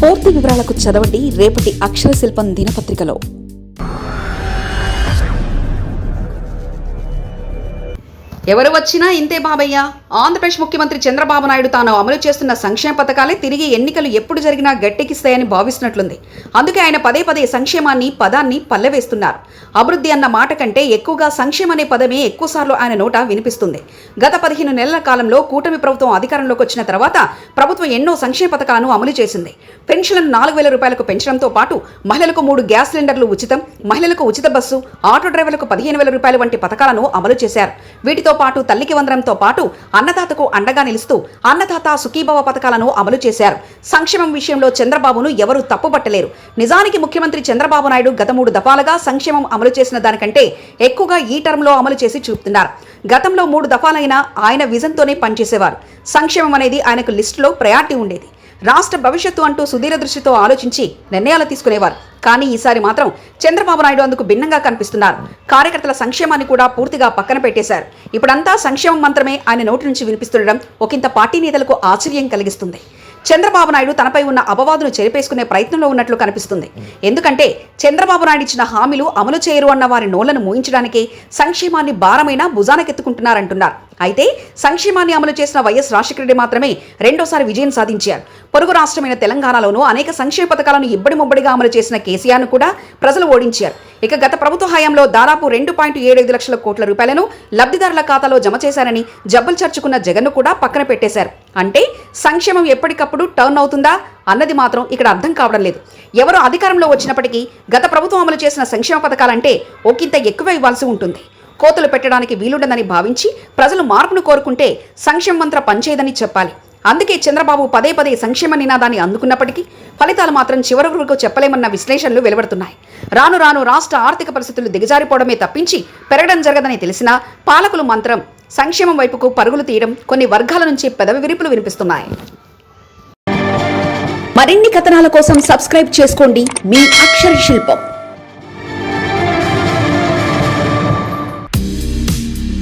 పూర్తి వివరాలకు చదవండి రేపటి అక్షర శిల్పం దినపత్రికలో. ఎవరు వచ్చినా ఇంతే బాబయ్య. ఆంధ్రప్రదేశ్ ముఖ్యమంత్రి చంద్రబాబు నాయుడు తాను అమలు చేస్తున్న సంక్షేమ పథకాలే తిరిగి ఎన్నికలు ఎప్పుడు జరిగినా గట్టెక్కిస్తాయని భావిస్తున్నట్లుంది. అందుకే ఆయన పదే పదే సంక్షేమాన్ని పదాన్ని పల్లెవేస్తున్నారు. అభివృద్ధి అన్న మాట కంటే ఎక్కువగా సంక్షేమ అనే పదమే ఎక్కువసార్లు ఆయన నోట వినిపిస్తుంది. గత పదిహేను నెలల కాలంలో కూటమి ప్రభుత్వం అధికారంలోకి వచ్చిన తర్వాత ప్రభుత్వం ఎన్నో సంక్షేమ పథకాలను అమలు చేసింది. పెన్షన్లను నాలుగు వేల రూపాయలకు పెంచడంతో పాటు మహిళలకు మూడు గ్యాస్ సిలిండర్లు ఉచితం మహిళలకు ఉచిత బస్సు ఆటో డ్రైవర్లకు పదిహేను వేల రూపాయలు వంటి పథకాలను అమలు చేశారు. వీటితో పాటు తల్లికి వందడంతో పాటు అన్నదాతకు అండగా నిలుస్తూ అన్నదాత సుఖీభవ పథకాలను అమలు చేశారు. సంక్షేమం విషయంలో చంద్రబాబును ఎవరూ తప్పుపట్టలేరు. నిజానికి ముఖ్యమంత్రి చంద్రబాబు నాయుడు గత మూడు దఫాలుగా సంక్షేమం అమలు చేసిన దానికంటే ఎక్కువగా ఈ టర్మ్లో అమలు చేసి చూపుతున్నారు. గతంలో మూడు దఫాలైనా ఆయన విజన్తోనే పనిచేసేవారు. సంక్షేమం అనేది ఆయనకు లిస్టులో ప్రయారిటీ ఉండేది. రాష్ట్ర భవిష్యత్తు అంటూ సుదీర దృష్టితో ఆలోచించి నిర్ణయాలు తీసుకునేవారు. కానీ ఈసారి మాత్రం చంద్రబాబు నాయుడు అందుకు భిన్నంగా కనిపిస్తున్నారు. కార్యకర్తల సంక్షేమాన్ని కూడా పూర్తిగా పక్కన పెట్టేశారు. ఇప్పుడంతా సంక్షేమం మంత్రమే ఆయన నోటి నుంచి వినిపిస్తుండడం ఒకంత పార్టీ నేతలకు ఆశ్చర్యం కలిగిస్తుంది. చంద్రబాబు నాయుడు తనపై ఉన్న అపవాదును చెరిపేసుకునే ప్రయత్నంలో ఉన్నట్లు కనిపిస్తుంది. ఎందుకంటే చంద్రబాబు నాయుడు ఇచ్చిన హామీలు అమలు చేయరు అన్న వారి నోళ్ళను మూయించడానికి సంక్షేమాన్ని భారమైన భుజానకెత్తుకుంటున్నారంటున్నారు అయితే సంక్షేమాన్ని అమలు చేసిన వైఎస్ రాజశేఖర రెడ్డి మాత్రమే రెండోసారి విజయం సాధించారు. పొరుగు రాష్ట్రమైన తెలంగాణలోనూ అనేక సంక్షేమ పథకాలను ఇబ్బడి ముబ్బడిగా అమలు చేసిన కేసీఆర్ను కూడా ప్రజలు ఓడించారు. ఇక గత ప్రభుత్వ హయాంలో దాదాపు రెండు పాయింట్ ఏడు ఐదు లక్షల కోట్ల రూపాయలను లబ్ధిదారుల ఖాతాలో జమ చేశారని జబ్బులు చర్చుకున్న జగన్ను కూడా పక్కన పెట్టేశారు. అంటే సంక్షేమం ఎప్పటికప్పుడు టర్న్ అవుతుందా అన్నది మాత్రం ఇక్కడ అర్థం కావడం లేదు. ఎవరు అధికారంలో వచ్చినప్పటికీ గత ప్రభుత్వం అమలు చేసిన సంక్షేమ పథకాలంటే ఒకంత ఎక్కువ ఇవ్వాల్సి ఉంటుంది. కోతలు పెట్టడానికి వీలుండదని భావించి ప్రజలు మార్పును కోరుకుంటే సంక్షేమ మంత్ర పనిచేయదని చెప్పాలి. అందుకే చంద్రబాబు పదే పదే సంక్షేమ నినాదాన్ని అందుకున్నప్పటికీ ఫలితాలు మాత్రం చివరి వరకు చెప్పలేమన్న విశ్లేషణలు వెలువడుతున్నాయి. రాను రాను రాష్ట్ర ఆర్థిక పరిస్థితులు దిగజారిపోవడమే తప్పించి పెరగడం జరగదని తెలిసినా పాలకులు మంత్రం సంక్షేమం వైపుకు పరుగులు తీయడం కొన్ని వర్గాల నుంచి పెదవి విరుపులు వినిపిస్తున్నాయి. మరిన్ని కథనాల కోసం సబ్స్క్రైబ్ చేసుకోండి. మీ అక్షర శిల్పం.